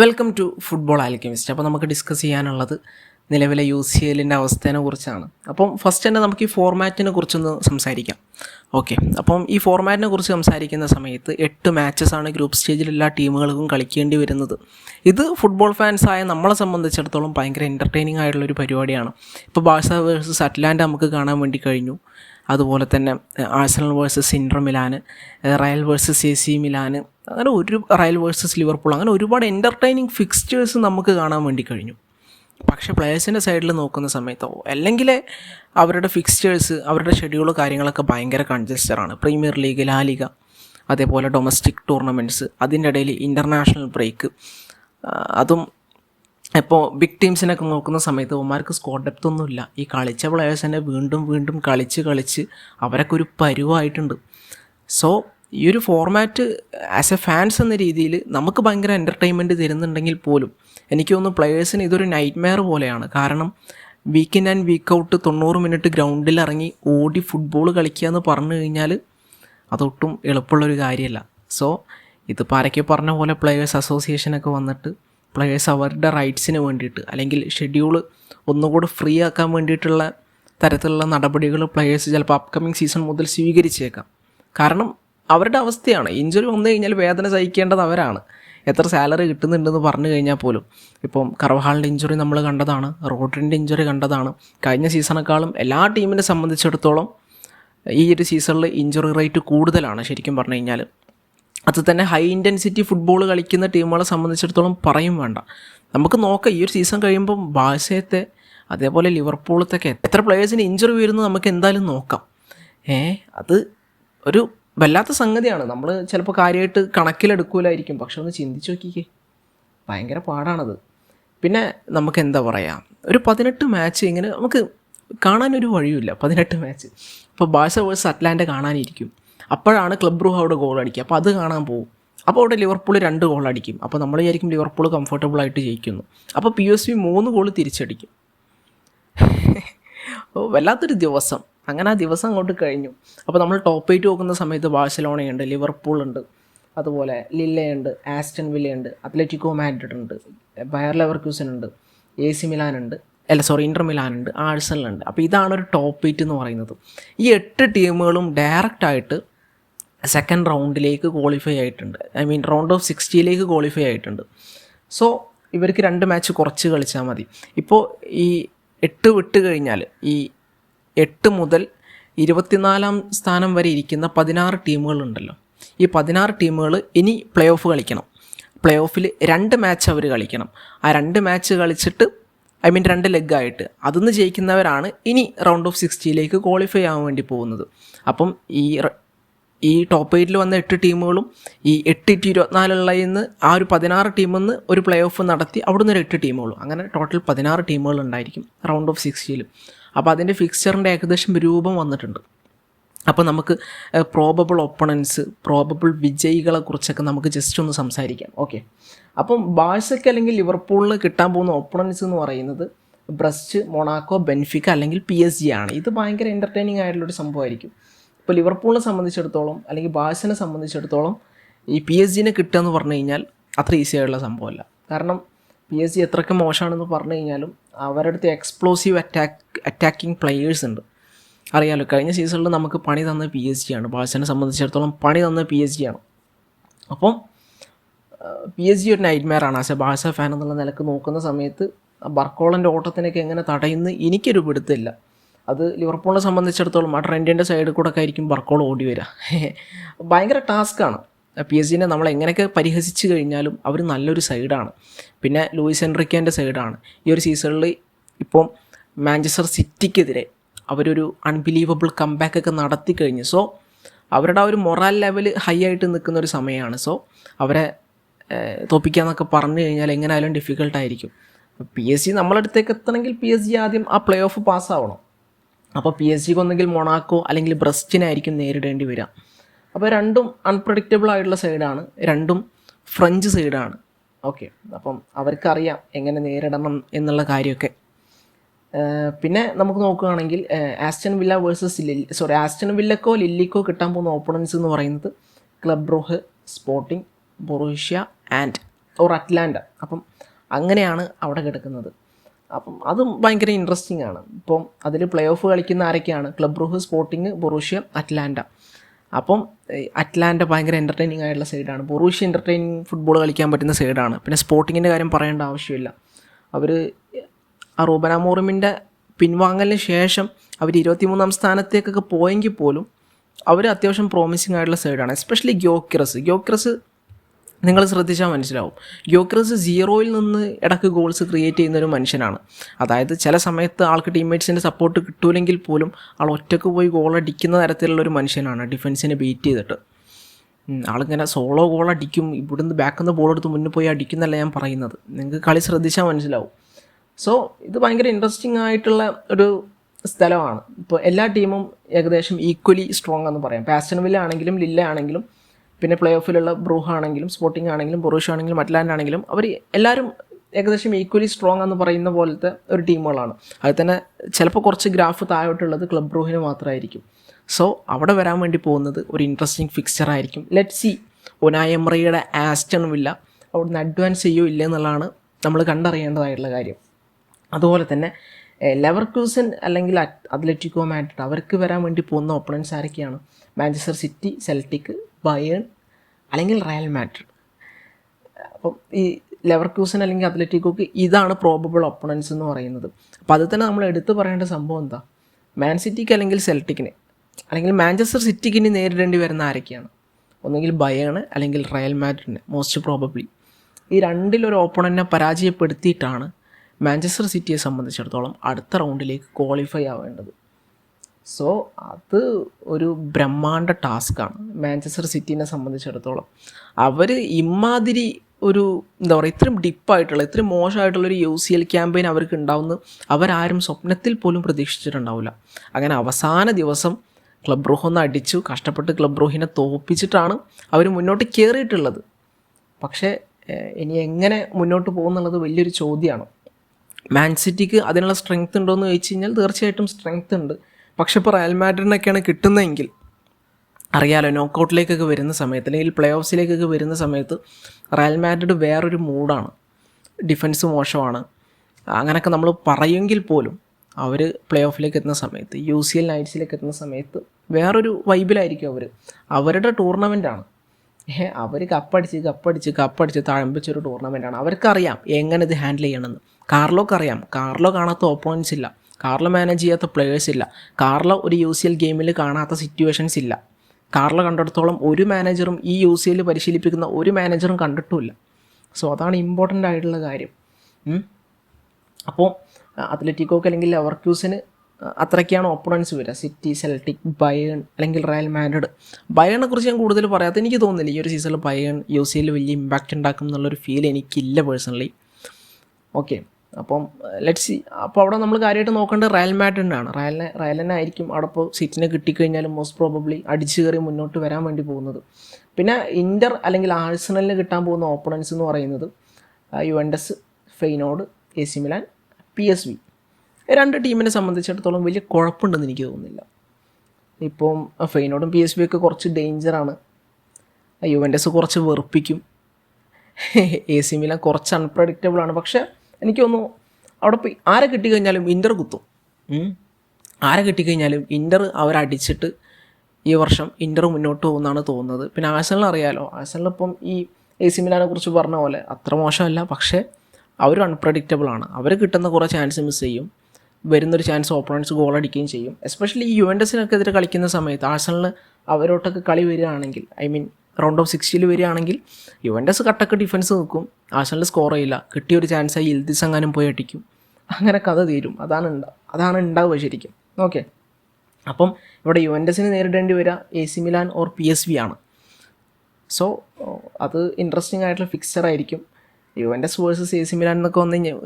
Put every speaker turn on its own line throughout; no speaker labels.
Welcome to football Alchemist അപ്പോൾ നമുക്ക് discuss ചെയ്യാനുള്ളത് നിലവിലെ യു സി എല്ലിന്റെ അവസ്ഥേനെ കുറിച്ചാണ്. അപ്പം ഫസ്റ്റ് തന്നെ നമുക്ക് ഈ ഫോർമാറ്റിനെ കുറിച്ചൊന്ന് സംസാരിക്കാം. ഓക്കെ അപ്പം ഈ ഫോർമാറ്റിനെ കുറിച്ച് സംസാരിക്കുന്ന സമയത്ത് എട്ട് മാച്ചസ് ആണ് ഗ്രൂപ്പ് സ്റ്റേജിൽ എല്ലാ ടീമുകൾക്കും കളിക്കേണ്ടി വരുന്നത്. ഇത് ഫുട്ബോൾ ഫാൻസായ നമ്മളെ സംബന്ധിച്ചിടത്തോളം ഭയങ്കര എന്റർടൈനിങ് ആയിട്ടുള്ളൊരു പരിപാടിയാണ്. ഇപ്പോൾ ബാഴ്സ വേഴ്സസ് അറ്റ്ലാൻഡ നമുക്ക് കാണാൻ വേണ്ടി കഴിഞ്ഞു. അതുപോലെ തന്നെ Arsenal versus Inter Milan Real versus A C Milan അങ്ങനെ ഒരു റയൽ വേഴ്സസ് ലിവർപൂൾ അങ്ങനെ ഒരുപാട് എന്റർടൈനിങ് ഫിക്സ്റ്റേഴ്സ് നമുക്ക് കാണാൻ വേണ്ടി കഴിഞ്ഞു. പക്ഷേ പ്ലേയേഴ്സിന്റെ സൈഡിൽ നോക്കുന്ന സമയത്തോ അല്ലെങ്കിൽ അവരുടെ ഫിക്സ്റ്റേഴ്സ് അവരുടെ ഷെഡ്യൂൾ കാര്യങ്ങളൊക്കെ ഭയങ്കര കൺജസ്റ്ററാണ് പ്രീമിയർ ലീഗ് ലാലിക അതേപോലെ ഡൊമസ്റ്റിക് ടൂർണമെന്റ്സ് അതിന്റെ ഇടയിൽ ഇന്റർനാഷണൽ ബ്രേക്ക് അതും ഇപ്പോൾ ബിഗ് ടീംസിനൊക്കെ നോക്കുന്ന സമയത്ത് ഒമാർക്ക് സ്കോർ ഡെപ്ത് ഒന്നുമില്ല ഈ കളിച്ച പ്ലെയേഴ്സ് തന്നെ വീണ്ടും വീണ്ടും കളിച്ച് കളിച്ച് അവരൊക്കെ ഒരു പരുവായിട്ടുണ്ട്. സോ ഈ ഒരു ഫോർമാറ്റ് ആസ് എ ഫാൻസ് എന്ന രീതിയിൽ നമുക്ക് ഭയങ്കര എന്റർടൈൻമെന്റ് തരുന്നുണ്ടെങ്കിൽ പോലും എനിക്ക് തോന്നുന്നു പ്ലെയേഴ്സിന് ഇതൊരു നൈറ്റ് മെയർ പോലെയാണ്. കാരണം week in and week out തൊണ്ണൂറ് മിനിറ്റ് ഗ്രൗണ്ടിൽ ഇറങ്ങി ഓടി ഫുട്ബോൾ കളിക്കുക എന്ന് പറഞ്ഞു കഴിഞ്ഞാൽ അതൊട്ടും എളുപ്പമുള്ളൊരു കാര്യമല്ല. സോ ഇതിപ്പോൾ ആരൊക്കെ പറഞ്ഞ പോലെ പ്ലെയേഴ്സ് അസോസിയേഷനൊക്കെ വന്നിട്ട് പ്ലെയേഴ്സ് അവരുടെ റൈറ്റ്സിന് വേണ്ടിയിട്ട് അല്ലെങ്കിൽ ഷെഡ്യൂൾ ഒന്നുകൂടെ ഫ്രീ ആക്കാൻ വേണ്ടിയിട്ടുള്ള തരത്തിലുള്ള നടപടികൾ പ്ലെയേഴ്സ് ചിലപ്പോൾ അപ്കമിങ് സീസൺ മുതൽ സ്വീകരിച്ചേക്കാം. കാരണം അവരുടെ അവസ്ഥയാണ്. ഇഞ്ചുറി വന്നു കഴിഞ്ഞാൽ വേദന സഹിക്കേണ്ടത് അവരാണ്. എത്ര സാലറി കിട്ടുന്നുണ്ടെന്ന് പറഞ്ഞു കഴിഞ്ഞാൽ പോലും. ഇപ്പം കർവഹാളിന്റെ ഇഞ്ചുറി നമ്മൾ കണ്ടതാണ് റോഡ്രിന്റെ ഇഞ്ചുറി കണ്ടതാണ്. കഴിഞ്ഞ സീസണേക്കാളും എല്ലാ ടീമിനെ സംബന്ധിച്ചിടത്തോളം ഈ ഒരു സീസണിൽ ഇഞ്ചുറി റേറ്റ് കൂടുതലാണ് ശരിക്കും പറഞ്ഞു കഴിഞ്ഞാൽ അത് തന്നെ ഹൈ ഇന്റൻസിറ്റി ഫുട്ബോൾ കളിക്കുന്ന ടീമുകളെ സംബന്ധിച്ചിടത്തോളം പറയും വേണ്ട. നമുക്ക് നോക്കാം ഈ ഒരു സീസൺ കഴിയുമ്പം ബാഴ്സയത്തെ അതേപോലെ ലിവർപൂളത്തൊക്കെ എത്ര പ്ലേയേഴ്സിന് ഇഞ്ചുറി വരുന്നത് നമുക്ക് എന്തായാലും നോക്കാം. ഏ അത് ഒരു വല്ലാത്ത സംഗതിയാണ്. നമ്മൾ ചിലപ്പോൾ കാര്യമായിട്ട് കണക്കിലെടുക്കൂലായിരിക്കും. പക്ഷെ ഒന്ന് ചിന്തിച്ച് നോക്കിക്കേ. ഭയങ്കര പാടാണത്. പിന്നെ നമുക്ക് എന്താ പറയുക ഒരു പതിനെട്ട് മാച്ച് ഇങ്ങനെ നമുക്ക് കാണാനൊരു വഴിയുമില്ല. പതിനെട്ട് മാച്ച് അപ്പോൾ ബാഴ്സ വേഴ്സ് അറ്റ്ലാന്റ കാണാനിരിക്കും. അപ്പോഴാണ് ക്ലബ് റൂഹ അവിടെ ഗോൾ അടിക്കുക. അപ്പോൾ അത് കാണാൻ പോകും അപ്പോൾ അവിടെ ലിവർപൂൾ രണ്ട് ഗോൾ അടിക്കും. അപ്പോൾ നമ്മൾ വിചാരിക്കും ലിവർപൂൾ കംഫർട്ടബിൾ ആയിട്ട് ജയിക്കുന്നു. അപ്പോൾ പി എസ് വി മൂന്ന് ഗോൾ തിരിച്ചടിക്കും. വല്ലാത്തൊരു ദിവസം. അങ്ങനെ ആ ദിവസം അങ്ങോട്ട് കഴിഞ്ഞു. അപ്പോൾ നമ്മൾ ടോപ്പ് എയ്റ്റ് നോക്കുന്ന സമയത്ത് ബാഴ്സലോണയുണ്ട് ലിവർപൂൾ ഉണ്ട് അതുപോലെ ലില്ലയുണ്ട് ആസ്റ്റൺ വില്ലയുണ്ട് അത്ലറ്റിക്കോ മാഡ്രിഡ് ഉണ്ട് ബയർ ലെവർക്യൂസൻ ഉണ്ട് എ സി മിലാൻ ഉണ്ട് അല്ല സോറി ഇന്റർ മിലാൻ ഉണ്ട് ആഴ്സണലുണ്ട്. അപ്പോൾ ഇതാണ് ഒരു ടോപ്പ് എയ്റ്റ് എന്ന് പറയുന്നത്. ഈ എട്ട് ടീമുകളും ഡയറക്റ്റായിട്ട് സെക്കൻഡ് റൗണ്ടിലേക്ക് ക്വാളിഫൈ ആയിട്ടുണ്ട്. ഐ മീൻ റൗണ്ട് ഓഫ് സിക്സ്റ്റിയിലേക്ക് ക്വാളിഫൈ ആയിട്ടുണ്ട്. സോ ഇവർക്ക് രണ്ട് മാച്ച് കുറച്ച് കളിച്ചാൽ മതി. ഇപ്പോൾ ഈ എട്ട് വിട്ട് കഴിഞ്ഞാൽ ഈ എട്ട് മുതൽ ഇരുപത്തിനാലാം സ്ഥാനം വരെ ഇരിക്കുന്ന പതിനാറ് ടീമുകളുണ്ടല്ലോ. ഈ പതിനാറ് ടീമുകൾ ഇനി പ്ലേ ഓഫ് കളിക്കണം. പ്ലേ ഓഫിൽ രണ്ട് മാച്ച് അവർ കളിക്കണം. ആ രണ്ട് മാച്ച് കളിച്ചിട്ട് ഐ മീൻ രണ്ട് ലെഗായിട്ട് അതിന്ന് ജയിക്കുന്നവരാണ് ഇനി റൗണ്ട് ഓഫ് സിക്സ്റ്റിയിലേക്ക് ക്വാളിഫൈ ആവാൻ വേണ്ടി പോകുന്നത്. അപ്പം ഈ ഈ ടോപ്പ് എയ്റ്റിൽ വന്ന എട്ട് ടീമുകളും ഈ എട്ട് ടു ഇരുപത്തിനാലുള്ള നിന്ന് ആ ഒരു പതിനാറ് ടീമിൽ നിന്ന് ഒരു പ്ലേ ഓഫ് നടത്തി അവിടുന്ന് ഒരു എട്ട് ടീമുകളും. അങ്ങനെ ടോട്ടൽ പതിനാറ് ടീമുകൾ ഉണ്ടായിരിക്കും റൗണ്ട് ഓഫ് സിക്സ്റ്റിയിലും അപ്പോൾ അതിന്റെ ഫിക്സ്ചറിന്റെ ഏകദേശം രൂപം വന്നിട്ടുണ്ട്. അപ്പോൾ നമുക്ക് പ്രോബബിൾ ഒപ്പണൻസ് പ്രോബബിൾ വിജയികളെ കുറിച്ചൊക്കെ നമുക്ക് ജസ്റ്റ് ഒന്ന് സംസാരിക്കാം. ഓക്കെ അപ്പം ബാഴ്സയ്ക്ക് അല്ലെങ്കിൽ ലിവർപൂളിന് കിട്ടാൻ പോകുന്ന ഒപ്പണൻസ് എന്ന് പറയുന്നത് ബ്രസ്റ്റ് മൊണാക്കോ ബെൻഫിക്ക അല്ലെങ്കിൽ പി എസ് ജി ആണ്. ഇത് ഭയങ്കര എന്റർടൈനിങ് ആയിട്ടുള്ളൊരു സംഭവമായിരിക്കും. ഇപ്പോൾ ലിവർപൂളിനെ സംബന്ധിച്ചിടത്തോളം അല്ലെങ്കിൽ ബാഴ്സിനെ സംബന്ധിച്ചിടത്തോളം ഈ പി എസ് ജിനെ കിട്ടുക എന്ന് പറഞ്ഞു കഴിഞ്ഞാൽ അത്ര ഈസി ആയിട്ടുള്ള സംഭവമല്ല. കാരണം പി എസ് ജി എത്രയൊക്കെ മോശമാണെന്ന് പറഞ്ഞു കഴിഞ്ഞാലും അവരുടെ അടുത്ത് എക്സ്പ്ലോസീവ് അറ്റാക്ക് അറ്റാക്കിംഗ് പ്ലെയേഴ്സ് ഉണ്ട്. അറിയാലോ കഴിഞ്ഞ സീസണിൽ നമുക്ക് പണി തന്ന പി എസ് ജി ആണ്. ബാഴ്സനെ സംബന്ധിച്ചിടത്തോളം പണി തന്ന പി എസ് ജി ആണ്. അപ്പം പി എസ് ജി ഒരു നൈറ്റ് മെയറാണ് ആസ് ബാഴ്സ ഫാൻ എന്നുള്ള നിലയ്ക്ക് നോക്കുന്ന സമയത്ത് ബർക്കോളന്റെ ഓട്ടത്തിനൊക്കെ എങ്ങനെ തടയുന്ന എനിക്കൊരു പിടുത്തില്ല. അത് ലിവർപൂളിനെ സംബന്ധിച്ചിടത്തോളം ആ ട്രെൻഡിന്റെ സൈഡിൽ കൂടെ ഒക്കെ ആയിരിക്കും ബർക്കോൾ ഓടി വരിക ഭയങ്കര ടാസ്ക്കാണ് പി എസ് ജിനെ നമ്മൾ എങ്ങനെയൊക്കെ പരിഹസിച്ച് കഴിഞ്ഞാലും അവർ നല്ലൊരു സൈഡാണ് പിന്നെ ലൂയിസ് എൻറിക്കേന്റെ സൈഡാണ് ഈ ഒരു സീസണിൽ ഇപ്പം മാഞ്ചസ്റ്റർ സിറ്റിക്കെതിരെ അവരൊരു അൺബിലീവബിൾ കംബാക്ക് ഒക്കെ നടത്തി കഴിഞ്ഞു. സോ അവരുടെ ആ ഒരു മൊറാൽ ലെവൽ ഹൈ ആയിട്ട് നിൽക്കുന്ന ഒരു സമയമാണ്. സോ അവരെ തോപ്പിക്കാന്നൊക്കെ പറഞ്ഞു കഴിഞ്ഞാൽ എങ്ങനെയായാലും ഡിഫിക്കൽട്ടായിരിക്കും പി എസ് ജി നമ്മളടുത്തേക്ക് എത്തണമെങ്കിൽ പി എസ് ജി ആദ്യം ആ പ്ലേ ഓഫ് പാസ്സാവണം അപ്പോൾ പി എസ് ജിക്ക് ഒന്നെങ്കിൽ മൊണാക്കോ അല്ലെങ്കിൽ ബ്രസ്റ്റിനായിരിക്കും നേരിടേണ്ടി വരിക. അപ്പോൾ രണ്ടും അൺപ്രഡിക്റ്റബിൾ ആയിട്ടുള്ള സൈഡാണ് രണ്ടും ഫ്രഞ്ച് സൈഡാണ് ഓക്കെ അപ്പം അവർക്കറിയാം എങ്ങനെ നേരിടണം എന്നുള്ള കാര്യമൊക്കെ. പിന്നെ നമുക്ക് നോക്കുകയാണെങ്കിൽ Aston Villa versus Lille sorry Aston വില്ലക്കോ ലില്ലിക്കോ കിട്ടാൻ പോകുന്ന ഓപ്പണൻസ് എന്ന് പറയുന്നത് club റോഹ് Sporting Borussia and or Atalanta അപ്പം അങ്ങനെയാണ് അവിടെ കിടക്കുന്നത്. അപ്പം അതും ഭയങ്കര ഇൻട്രസ്റ്റിംഗ് ആണ്. ഇപ്പം അതിൽ പ്ലേ ഓഫ് കളിക്കുന്ന ആരൊക്കെയാണ്? ക്ലബ് റൂഹ് സ്പോർട്ടിങ് ബൊറൂഷ്യ അറ്റ്ലാൻഡ അപ്പം അറ്റ്ലാൻഡ ഭയങ്കര എന്റർടൈനിങ് ആയിട്ടുള്ള സൈഡാണ് ബൊറൂഷ്യ എന്റർടൈനിങ് ഫുട്ബോൾ കളിക്കാൻ പറ്റുന്ന സൈഡാണ് പിന്നെ സ്പോർട്ടിങ്ങിന്റെ കാര്യം പറയേണ്ട ആവശ്യമില്ല. അവർ റൂബൻ അമോറിമിന്റെ പിൻവാങ്ങലിന് ശേഷം അവർ ഇരുപത്തിമൂന്നാം സ്ഥാനത്തേക്കൊക്കെ പോയെങ്കിൽ പോലും അവർ അത്യാവശ്യം പ്രോമിസിങ് ആയിട്ടുള്ള സൈഡാണ് എസ്പെഷ്യലി ഗ്യോക്രസ് ഗ്യോക്രസ് നിങ്ങൾ ശ്രദ്ധിച്ചാൽ മനസ്സിലാവും. ഗ്യോക്രസ് സീറോയിൽ നിന്ന് ഇടയ്ക്ക് ഗോൾസ് ക്രിയേറ്റ് ചെയ്യുന്ന ഒരു മനുഷ്യനാണ്. അതായത് ചില സമയത്ത് ആൾക്ക് ടീംമേറ്റ്സിന്റെ സപ്പോർട്ട് കിട്ടൂലെങ്കിൽ പോലും ആൾ ഒറ്റയ്ക്ക് പോയി ഗോൾ അടിക്കുന്ന തരത്തിലുള്ള ഒരു മനുഷ്യനാണ് ഡിഫൻസിനെ ബീറ്റ് ചെയ്തിട്ട്. ആളിങ്ങനെ സോളോ ഗോൾ അടിക്കും ഇവിടുന്ന് ബാക്കിൽ നിന്ന് ബോൾ എടുത്ത് മുന്നിൽ പോയി അടിക്കുന്നല്ല ഞാൻ പറയുന്നത്. നിങ്ങൾക്ക് കളി ശ്രദ്ധിച്ചാൽ മനസ്സിലാവും. സോ ഇത് ഭയങ്കര ഇൻട്രസ്റ്റിംഗ് ആയിട്ടുള്ള ഒരു സ്ഥലമാണ്. ഇപ്പോൾ എല്ലാ ടീമും ഏകദേശം ഈക്വലി സ്ട്രോങ് എന്ന് പറയാം. പാസ്റ്റൺവില്ല ആണെങ്കിലും ലില്ല ആണെങ്കിലും പിന്നെ പ്ലേ ഓഫിലുള്ള ബ്രൂഹ് ആണെങ്കിലും സ്പോർട്ടിംഗ് ആണെങ്കിലും ബൊറൂഷ ആണെങ്കിലും അറ്റ്ലാൻഡ് ആണെങ്കിലും അവർ എല്ലാവരും ഏകദേശം ഈക്വലി സ്ട്രോങ് എന്ന് പറയുന്ന പോലത്തെ ഒരു ടീമുകളാണ്. അത് തന്നെ ചിലപ്പോൾ കുറച്ച് ഗ്രാഫ് താഴോട്ടുള്ളത് ക്ലബ് ബ്രൂഹിന് മാത്രമായിരിക്കും. സോ അവിടെ വരാൻ വേണ്ടി പോകുന്നത് ഒരു ഇൻട്രസ്റ്റിംഗ് ഫിക്സ്ചർ ആയിരിക്കും. ലെറ്റ് സി ഒനായമറിയുടെ ആസ്റ്റൺ വില്ല അവിടുന്ന് അഡ്വാൻസ് ചെയ്യോ ഇല്ല എന്നുള്ളതാണ് നമ്മൾ കണ്ടറിയേണ്ടതായിട്ടുള്ള കാര്യം. അതുപോലെ തന്നെ ലെവർക്യൂസൻ അല്ലെങ്കിൽ അത്ലറ്റിക്കോ മാഡ്രിഡ് അവർക്ക് വരാൻ വേണ്ടി പോകുന്ന ഓപ്പണൻസ് ആരൊക്കെയാണ്? മാഞ്ചസ്റ്റർ സിറ്റി സെൽറ്റിക് ബയേൺ അല്ലെങ്കിൽ റയൽ മാഡ്രിഡ് അപ്പം ഈ ലെവർക്യൂസൻ അല്ലെങ്കിൽ അത്ലറ്റിക്കോക്ക് ഇതാണ് പ്രോബബിൾ ഒപ്പണൻസ് എന്ന് പറയുന്നത്. അപ്പോൾ അത് തന്നെ നമ്മൾ എടുത്തു പറയേണ്ട സംഭവം എന്താ? മാൻ സിറ്റിക്ക് അല്ലെങ്കിൽ സെൽറ്റിക്കിന് അല്ലെങ്കിൽ മാഞ്ചസ്റ്റർ സിറ്റിക്ക് ഇനി നേരിടേണ്ടി വരുന്ന ആരൊക്കെയാണ്? ഒന്നുകിൽ ബയേണ് അല്ലെങ്കിൽ റയൽ മാഡ്രിഡിന് മോസ്റ്റ് പ്രോബബ്ലി ഈ രണ്ടിലൊരു ഓപ്പണന്റിനെ പരാജയപ്പെടുത്തിയിട്ടാണ് മാഞ്ചസ്റ്റർ സിറ്റിയെ സംബന്ധിച്ചിടത്തോളം അടുത്ത റൗണ്ടിലേക്ക് ക്വാളിഫൈ ആവേണ്ടത്. സോ അത് ഒരു ബ്രഹ്മാണ്ട ടാസ്ക്കാണ് മാഞ്ചസ്റ്റർ സിറ്റീനെ സംബന്ധിച്ചിടത്തോളം. അവർ ഇമാതിരി ഒരു എന്താ പറയുക ഇത്രയും ഡിപ്പായിട്ടുള്ള ഇത്രയും മോശമായിട്ടുള്ള ഒരു യു സി എൽ ക്യാമ്പയിൻ അവർക്ക് ഉണ്ടാവുമെന്ന് അവരാരും സ്വപ്നത്തിൽ പോലും പ്രതീക്ഷിച്ചിട്ടുണ്ടാവില്ല. അങ്ങനെ അവസാന ദിവസം ക്ലബ് റൂഹ് ഒന്ന് അടിച്ചു കഷ്ടപ്പെട്ട് ക്ലബ് റൂഹിനെ തോപ്പിച്ചിട്ടാണ് അവർ മുന്നോട്ട് കയറിയിട്ടുള്ളത് പക്ഷേ ഇനി എങ്ങനെ മുന്നോട്ട് പോകുന്നുള്ളത് വലിയൊരു ചോദ്യമാണ്. മാൻ സിറ്റിക്ക് അതിനുള്ള സ്ട്രെങ്ത് ഉണ്ടോ എന്ന് ചോദിച്ചു കഴിഞ്ഞാൽ തീർച്ചയായിട്ടും സ്ട്രെങ്ത് ഉണ്ട്. പക്ഷേ ഇപ്പോൾ റയൽ മാഡ്രിഡിനൊക്കെയാണ് കിട്ടുന്നതെങ്കിൽ അറിയാലോ നോക്കൗട്ടിലേക്കൊക്കെ വരുന്ന സമയത്ത് അല്ലെങ്കിൽ പ്ലേ ഓഫ്സിലേക്കൊക്കെ വരുന്ന സമയത്ത് റയൽ മാഡ്രിഡ് വേറൊരു മൂഡാണ് ഡിഫൻസ് മോശമാണ്. അങ്ങനെയൊക്കെ നമ്മൾ പറയുമെങ്കിൽ പോലും അവർ പ്ലേ ഓഫിലേക്ക് എത്തുന്ന സമയത്ത് യു സി എൽ നൈറ്റ്സിലേക്ക് എത്തുന്ന സമയത്ത് വേറൊരു വൈബിലായിരിക്കും അവർ അവരുടെ ടൂർണമെന്റാണ് ഏഹ് അവർ കപ്പടിച്ച് കപ്പടിച്ച് കപ്പടിച്ച് തഴമ്പിച്ചൊരു ടൂർണമെന്റാണ് അവർക്കറിയാം എങ്ങനെ ഇത് ഹാൻഡിൽ ചെയ്യണമെന്ന്. കാർലോക്ക് അറിയാം. കാർലോ കാണാത്ത ഓപ്പോണൻസ് ഇല്ല. കാർലോ മാനേജ് ചെയ്യാത്ത പ്ലെയേഴ്സ് ഇല്ല. കാർലോ ഒരു യു സി എൽ ഗെയിമിൽ കാണാത്ത സിറ്റുവേഷൻസ് ഇല്ല. കാർലോ കണ്ടിടത്തോളം ഒരു മാനേജറും ഈ യു സി എൽ പരിശീലിപ്പിക്കുന്ന ഒരു മാനേജറും കണ്ടിട്ടുമില്ല. സോ അതാണ് ഇമ്പോർട്ടന്റ് ആയിട്ടുള്ള കാര്യം. അപ്പോൾ അത്ലറ്റിക്കോക്ക് അല്ലെങ്കിൽ അവർക്യൂസിന് അത്രയ്ക്കാണ് ഓപ്പണൻസ് വരിക. സിറ്റി സെൽറ്റിക് ബയേൺ അല്ലെങ്കിൽ റയൽ മാൻഡ്രിഡ് ബയേണിനെ കുറിച്ച് ഞാൻ കൂടുതൽ പറയാത്ത എനിക്ക് തോന്നുന്നില്ല. ഈ ഒരു സീസണിൽ ബയേൺ യു സി എൽ വലിയ ഇമ്പാക്റ്റ് ഉണ്ടാക്കും എന്നുള്ളൊരു ഫീൽ എനിക്കില്ല പേഴ്സണലി ഓക്കെ അപ്പം ലെറ്റ് സി അപ്പോൾ അവിടെ നമ്മൾ കാര്യമായിട്ട് നോക്കേണ്ടത് റയൽ മാഡ്രിഡിനാണ് റയലിനെ റയലിനെ ആയിരിക്കും അവിടെ ഇപ്പോൾ സീറ്റിനെ കിട്ടിക്കഴിഞ്ഞാലും മോസ്റ്റ് പ്രോബബ്ലി അടിച്ചു കയറി മുന്നോട്ട് വരാൻ വേണ്ടി പോകുന്നത്. പിന്നെ ഇന്റർ അല്ലെങ്കിൽ ആഴ്സണലിന് കിട്ടാൻ പോകുന്ന ഓപ്പണൻസ് എന്ന് പറയുന്നത് Juventus Feyenoord A C Milan P S V രണ്ട് ടീമിനെ സംബന്ധിച്ചിടത്തോളം വലിയ കുഴപ്പമുണ്ടെന്ന് എനിക്ക് തോന്നുന്നില്ല. ഇപ്പം ഫെയ്നോടും പി എസ് വി ഒക്കെ കുറച്ച് ഡേഞ്ചറാണ് യുവൻഡസ് കുറച്ച് വെറുപ്പിക്കും. എ സി മിലാൻ കുറച്ച് അൺപ്രഡിക്റ്റബിളാണ് പക്ഷേ എനിക്ക് തോന്നുന്നു അവിടെ പോയി ആരെ കിട്ടിക്കഴിഞ്ഞാലും ഇന്റർ കുത്തും. ആരെ കിട്ടിക്കഴിഞ്ഞാലും ഇന്റർ അവരടിച്ചിട്ട് ഈ വർഷം ഇന്റർ മുന്നോട്ട് പോകുമെന്നാണ് തോന്നുന്നത്. പിന്നെ ആഴ്സണൽ അറിയാലോ ആഴ്സണൽ ഇപ്പം ഈ എ സി മിലാനെ കുറിച്ച് പറഞ്ഞ പോലെ അത്ര മോശമല്ല. പക്ഷേ അവർ അൺപ്രഡിക്റ്റബിൾ ആണ്. അവർ കിട്ടുന്ന കുറേ ചാൻസ് മിസ് ചെയ്യും. വരുന്നൊരു ചാൻസ് ഓപ്പണൻസ് ഗോൾ അടിക്കുകയും ചെയ്യും. എസ്പെഷ്യലി ഈ യുവൻഡസിനൊക്കെ എതിരെ കളിക്കുന്ന സമയത്ത് ആഴ്സണലിന് അവരോട്ടൊക്കെ കളി വരികയാണെങ്കിൽ ഐ മീൻ റൗണ്ട് ഓഫ് സിക്സ്റ്റിയിൽ വരികയാണെങ്കിൽ യുവൻഡസ് കട്ടക്ക് ഡിഫൻസ് നിൽക്കും. ആഴ്സണൽ സ്കോർ ചെയ്യില്ല. കിട്ടിയൊരു ചാൻസായി ഇൽദിസ് എങ്ങാനും പോയി അടിക്കും. അങ്ങനെ കഥ തീരും. അതാണ് ഉണ്ടാവുക അതാണ് ഉണ്ടാവുക ശരിക്കും. ഓക്കെ അപ്പം ഇവിടെ യുവൻഡസിന് നേരിടേണ്ടി വരിക A C Milan or P S V ആണ്. സോ അത് ഇൻട്രസ്റ്റിംഗ് ആയിട്ടുള്ള ഫിക്സർ ആയിരിക്കും. Juventus versus A C Milan എന്നൊക്കെ വന്ന് കഴിഞ്ഞാൽ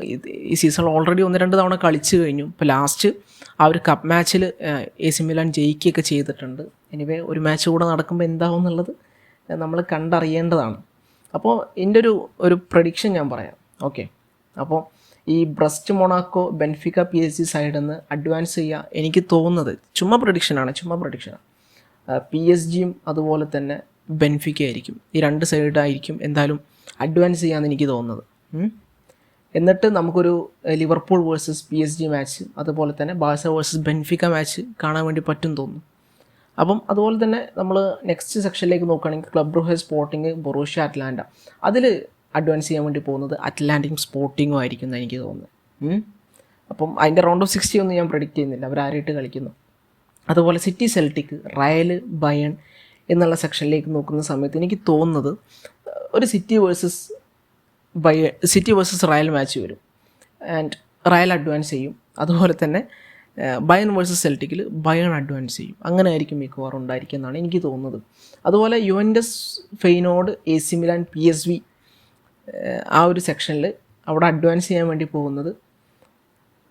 ഈ സീസൺ ഓൾറെഡി ഒന്ന് രണ്ട് തവണ കളിച്ചു കഴിഞ്ഞു. ഇപ്പോൾ ലാസ്റ്റ് ആ ഒരു കപ്പ് മാച്ചിൽ എ സി മിലാൻ ജയിക്കുകയൊക്കെ ചെയ്തിട്ടുണ്ട്. എനിവേ ഒരു മാച്ച് കൂടെ നടക്കുമ്പോൾ എന്താവും എന്നുള്ളത് നമ്മൾ കണ്ടറിയേണ്ടതാണ്. അപ്പോൾ എന്റെ ഒരു ഒരു പ്രഡിക്ഷൻ ഞാൻ പറയാം. ഓക്കെ അപ്പോൾ ഈ Brest Monaco Benfica P S G സൈഡിൽ നിന്ന് അഡ്വാൻസ് ചെയ്യുക എനിക്ക് തോന്നുന്നത്. ചുമ്മാ പ്രഡിക്ഷനാണ് ചുമ്മാ പ്രഡിക്ഷനാണ് പി എസ് ജിയും അതുപോലെ തന്നെ ബെൻഫിക്ക ആയിരിക്കും. ഈ രണ്ട് സൈഡായിരിക്കും എന്തായാലും അഡ്വാൻസ് ചെയ്യാമെന്ന് എനിക്ക് തോന്നുന്നത്. എന്നിട്ട് നമുക്കൊരു Liverpool versus P S G match അതുപോലെ തന്നെ ബാഴ്സ വേഴ്സസ് ബെൻഫിക്ക മാച്ച് കാണാൻ വേണ്ടി പറ്റും തോന്നുന്നു. അപ്പം അതുപോലെ തന്നെ നമ്മൾ നെക്സ്റ്റ് സെക്ഷനിലേക്ക് നോക്കുകയാണെങ്കിൽ club Brugge Sporting Borussia Atalanta അതിൽ അഡ്വാൻസ് ചെയ്യാൻ വേണ്ടി പോകുന്നത് അറ്റ്ലാന്റിക് സ്പോർട്ടിങ്ങും ആയിരിക്കും എന്ന് എനിക്ക് തോന്നുന്നത്. അപ്പം അതിന്റെ റൗണ്ട് ഓഫ് സിക്സ്റ്റി ഒന്നും ഞാൻ പ്രഡിക്റ്റ് ചെയ്യുന്നില്ല. അവരാരായിട്ട് കളിക്കുന്നു? അതുപോലെ സിറ്റി സെൽറ്റിക് റയൽ ബയൺ എന്നുള്ള സെക്ഷനിലേക്ക് നോക്കുന്ന സമയത്ത് എനിക്ക് തോന്നുന്നത് ഒരു സിറ്റി വേഴ്സസ് ബയ സിറ്റി വേഴ്സസ് റയൽ മാച്ച് വരും. ആൻഡ് റയൽ അഡ്വാൻസ് ചെയ്യും. അതുപോലെ തന്നെ ബയൺ വേഴ്സസ് സെൽറ്റിക്കിൽ ബയൺ അഡ്വാൻസ് ചെയ്യും. അങ്ങനെ ആയിരിക്കും മിക്കവാറും ഉണ്ടായിരിക്കും എന്നാണ് എനിക്ക് തോന്നുന്നത്. അതുപോലെ Juventus Feyenoord A C Milan P S V ആ ഒരു സെക്ഷനിൽ അവിടെ അഡ്വാൻസ് ചെയ്യാൻ വേണ്ടി പോകുന്നത്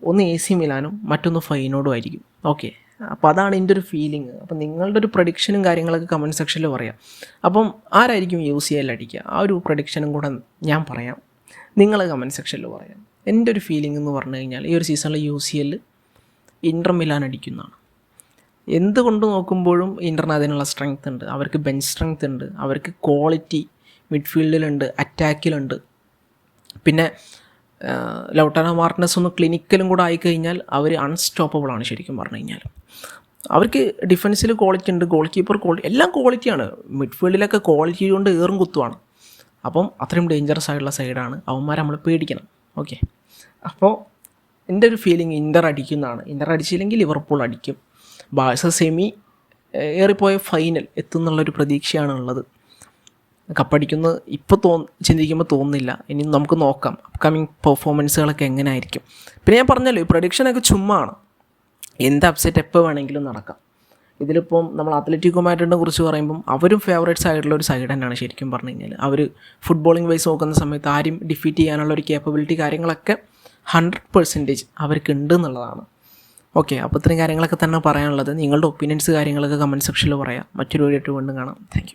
ഒന്ന് എ സി മിലാനും മറ്റൊന്ന് ഫൈനോടും ആയിരിക്കും. ഓക്കെ അപ്പോൾ അതാണ് എന്റെ ഒരു ഫീലിംഗ് അപ്പം നിങ്ങളുടെ ഒരു പ്രഡിക്ഷനും കാര്യങ്ങളൊക്കെ കമന്റ് സെക്ഷനിൽ പറയാം. അപ്പം ആരായിരിക്കും യു സി എൽ അടിക്കുക? ആ ഒരു പ്രഡിക്ഷനും കൂടെ ഞാൻ പറയാം. നിങ്ങൾ കമന്റ് സെക്ഷനിൽ പറയാം. എന്റെ ഒരു ഫീലിംഗ് എന്ന് പറഞ്ഞു കഴിഞ്ഞാൽ ഈ ഒരു സീസണിൽ U C L Inter Milan അടിക്കുന്നതാണ്. എന്തുകൊണ്ട് നോക്കുമ്പോഴും ഇന്ററിന് അതിനുള്ള സ്ട്രെങ്ത് ഉണ്ട്. അവർക്ക് ബെഞ്ച് സ്ട്രെങ്ത് ഉണ്ട്. അവർക്ക് ക്വാളിറ്റി മിഡ്ഫീൽഡിലുണ്ട് അറ്റാക്കിലുണ്ട് പിന്നെ ലൗട്ടാന മാർട്ടിനസ് ഒന്ന് ക്ലിനിക്കലും കൂടെ ആയിക്കഴിഞ്ഞാൽ അവർ അൺസ്റ്റോപ്പബിൾ ആണ് ശരിക്കും പറഞ്ഞു കഴിഞ്ഞാൽ അവർക്ക് ഡിഫൻസിൽ ക്വാളിറ്റി ഉണ്ട് ഗോൾ കീപ്പർ ക്വാളിറ്റി എല്ലാം ക്വാളിറ്റിയാണ് മിഡ്ഫീൽഡിലൊക്കെ ക്വാളിറ്റി കൊണ്ട് ഏറും കുത്തുവാണ്. അപ്പം അത്രയും ഡേഞ്ചറസ് ആയിട്ടുള്ള സൈഡാണ് അവന്മാരെ നമ്മൾ പേടിക്കണം. ഓക്കെ അപ്പോൾ എന്റെ ഒരു ഫീലിംഗ് ഇന്റർ അടിക്കുന്നതാണ്. ഇന്റർ അടിച്ചില്ലെങ്കിൽ ലിവർപൂൾ അടിക്കും. ബാഴ്സ സെമി ഏറിപ്പോയ ഫൈനൽ എത്തുന്നുള്ളൊരു പ്രതീക്ഷയാണ് ഉള്ളത് കപ്പടിക്കുന്നത് ഇപ്പോൾ തോ ചിന്തിക്കുമ്പോൾ തോന്നുന്നില്ല. ഇനി നമുക്ക് നോക്കാം അപ്കമിങ് പെർഫോമൻസുകളൊക്കെ എങ്ങനെ ആയിരിക്കും പിന്നെ ഞാൻ പറഞ്ഞല്ലോ ഈ പ്രൊഡിക്ഷനൊക്കെ ചുമ്മാ ആണ് എന്ത് അപ്സെറ്റ് എപ്പോൾ വേണമെങ്കിലും നടക്കാം. ഇതിലിപ്പം നമ്മൾ അത്ലറ്റിക്കോ മാറ്റിനെ കുറിച്ച് പറയുമ്പം അവരും ഫേവറേറ്റ്സ് ആയിട്ടുള്ള ഒരു സൈഡ് തന്നെയാണ് ശരിക്കും പറഞ്ഞു കഴിഞ്ഞാൽ അവർ ഫുട്ബോളിംഗ് വൈസ് നോക്കുന്ന സമയത്ത് ആരും ഡിഫീറ്റ് ചെയ്യാനുള്ള ഒരു കേപ്പബിലിറ്റി കാര്യങ്ങളൊക്കെ ഹൺഡ്രഡ് പെർസെന്റേജ് അവർക്ക് ഉണ്ട് എന്നുള്ളതാണ് ഓക്കെ അപ്പോൾ ഇത്രയും കാര്യങ്ങളൊക്കെ തന്നെ പറയാനുള്ളത്. നിങ്ങളുടെ ഒപ്പീനിയൻസ് കാര്യങ്ങളൊക്കെ കമന്റ് സെക്ഷനിൽ പറയാം. മറ്റൊരു വീഡിയോ വീണ്ടും കാണാം. താങ്ക്